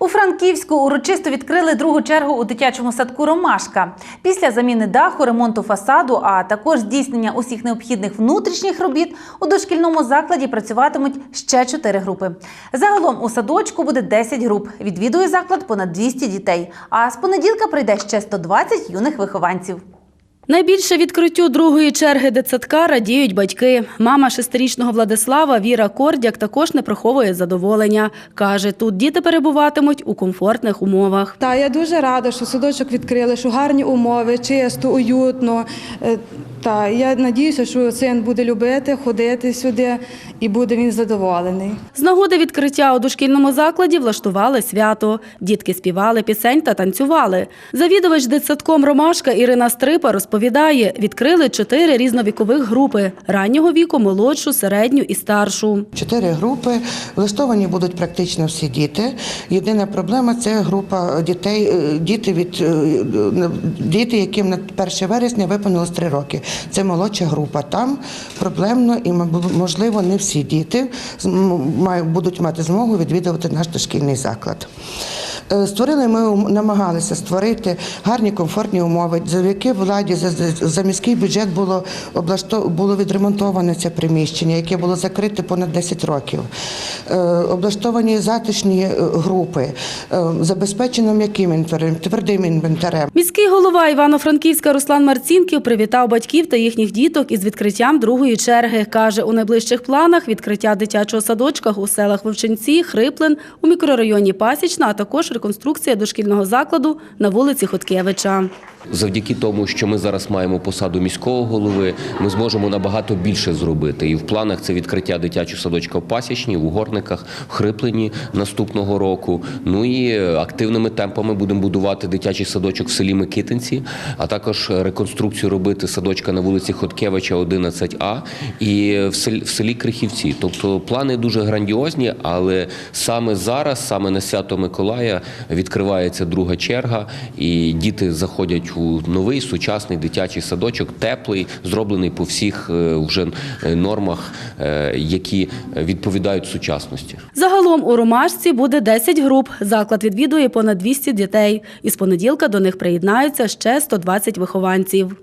У Франківську урочисто відкрили другу чергу у дитячому садку Ромашка. Після заміни даху, ремонту фасаду, а також здійснення усіх необхідних внутрішніх робіт у дошкільному закладі працюватимуть ще чотири групи. Загалом у садочку буде 10 груп. Відвідує заклад понад 200 дітей. А з понеділка прийде ще 120 юних вихованців. Найбільше відкриттю другої черги дитсадка радіють батьки. Мама шестирічного Владислава Віра Кордяк також не приховує задоволення. Каже, тут діти перебуватимуть у комфортних умовах. Та я дуже рада, що садочок відкрили, що гарні умови, чисто, уютно. Е, Та я надіюся, що син буде любити ходити сюди і буде він задоволений. З нагоди відкриття у дошкільному закладі влаштували свято. Дітки співали пісень та танцювали. Завідувач дитсадком Ромашка Ірина Стрипа розповідає, відкрили чотири різновікових групи – раннього віку, молодшу, середню і старшу. Чотири групи влаштовані будуть практично всі діти. Єдина проблема це група дітей, е, діти від е, діти, яким на 1 вересня виповнилось 3 роки. Це молодша група. Там проблемно і можливо не всі діти будуть мати змогу відвідувати наш дошкільний заклад. Е, Створили ми намагалися створити гарні комфортні умови, завдяки владі за, міський бюджет було облашто було відремонтоване це приміщення, яке було закрите понад 10 років. Е, облаштовані затишні е, групи, е, забезпечено м'яким інвентарем, твердим інвентарем. Міський голова Івано-Франківська Руслан Марцінків привітав батьків та їхніх діток із відкриттям другої черги. Каже, у найближчих планах відкриття дитячого садочка у селах Вовчинці, Хриплин, у мікрорайоні Пасічна, а також реконструкція дошкільного закладу на вулиці Хоткевича. Завдяки тому, що ми зараз маємо посаду міського голови, ми зможемо набагато більше зробити. І в планах це відкриття дитячого садочка в Пасічні, в Угорниках, в Хриплені наступного року. Ну і активними темпами будемо будувати дитячий садочок в селі Микитинці, а також реконструкцію робити садочка на вулиці Хоткевича, 11А і в селі, Крихівці. Тобто плани дуже грандіозні, але саме зараз, саме на свято Миколая, відкривається друга черга, і діти заходять у новий сучасний дитячий садочок, теплий, зроблений по всіх е, вже е, нормах, е, які відповідають сучасності. Загалом у Ромашці буде 10 груп. Заклад відвідує понад 200 дітей. Із понеділка до них приєднаються ще 120 вихованців.